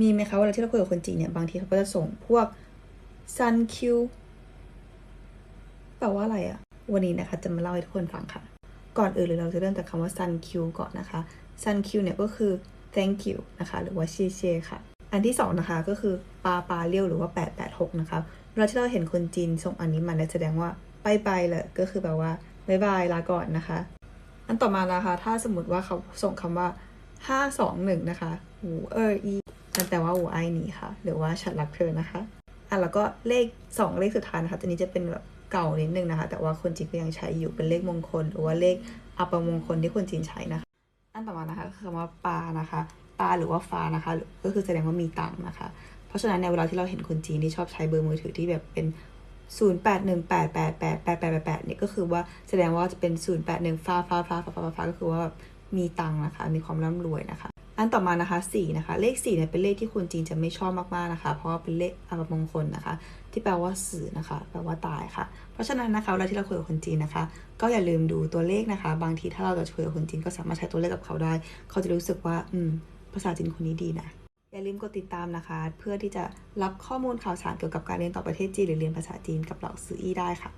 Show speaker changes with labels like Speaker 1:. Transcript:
Speaker 1: มีไหมคะเวลาที่เราคุยกับคนจีนเนี่ย บางทีเขาก็จะส่งพวก sun q แปลว่าอะไรอะวันนี้นะคะ จะมาเล่าให้ทุกคนฟังค่ะ ก่อนอื่นเลยเราจะเริ่มจากคำว่า sun q ก่อนนะคะ sun q เนี่ยก็คือ thank you นะคะ หรือว่าเชเชค่ะ อันที่สองนะคะก็คือปาปาเลี้ยวหรือว่า 886 นะคะเวลาที่เราเห็นคนจีนส่งอันนี้มาเนี่ยแสดงว่าบายบายเลยก็คือแบบว่าบายบายลาก่อนนะคะ อันต่อมานะคะ ถ้าสมมติว่าเขาส่งคำว่า 521 นะคะหูเอออี นั่นแปลว่าหูไอหนีค่ะ หรือว่าฉันรักเธอนะคะ อะแล้วก็เลข 2 เลขสุดท้ายนะคะ ตัวนี้จะเป็นแบบเก่านิดนึงนะคะ แต่ว่าคนจีนก็ยังใช้อยู่เป็นเลขมงคล หรือว่าเลขอัปมงคลที่คนจีนใช้นะคะ อันต่อมานะคะคือคำว่าปานะคะปาหรือว่าฟ้านะคะ ก็คือแสดงว่ามีตังค์นะคะ เพราะฉะนั้นในเวลาที่เราเห็นคนจีนที่ชอบใช้เบอร์มือถือที่แบบเป็น0 8 1 8 8 8 8 8 8 8เนี่ยก็คือว่าแสดงว่าจะเป็น 0 8 1ฟ้าฟ้าฟ้าฟ้าฟ้าฟ้าฟ้าก็คือว่าแบบมีตังค์นะคะ มีความร่ำรวยนะคะ อันต่อมานะคะ4นะคะ เลข4เนี่ยเป็นเลขที่คนจีนจะไม่ชอบมากๆนะคะ เพราะว่าเป็นเลขอัปมงคลนะคะ ที่แปลว่าสื่อนะคะ แปลว่าตายค่ะ เพราะฉะนั้นนะคะเวลาที่เราคุยกับคนจีนนะคะ ก็อย่าลืมดูตัวเลขนะคะ บางทีถ้าเราจะคุยกับคนจีนก็สามารถใช้ตัวเลขกับเขาได้ เขาจะรู้สึกว่า อืม ภาษาจีนคนนี้ดีนะ อย่าลืมกดติดตามนะคะ เพื่อที่จะรับข้อมูลข่าวสารเกี่ยวกับการเรียนต่อประเทศจีนหรือเรียนภาษาจีนกับเหล่าซื้ออี้ได้ค่ะ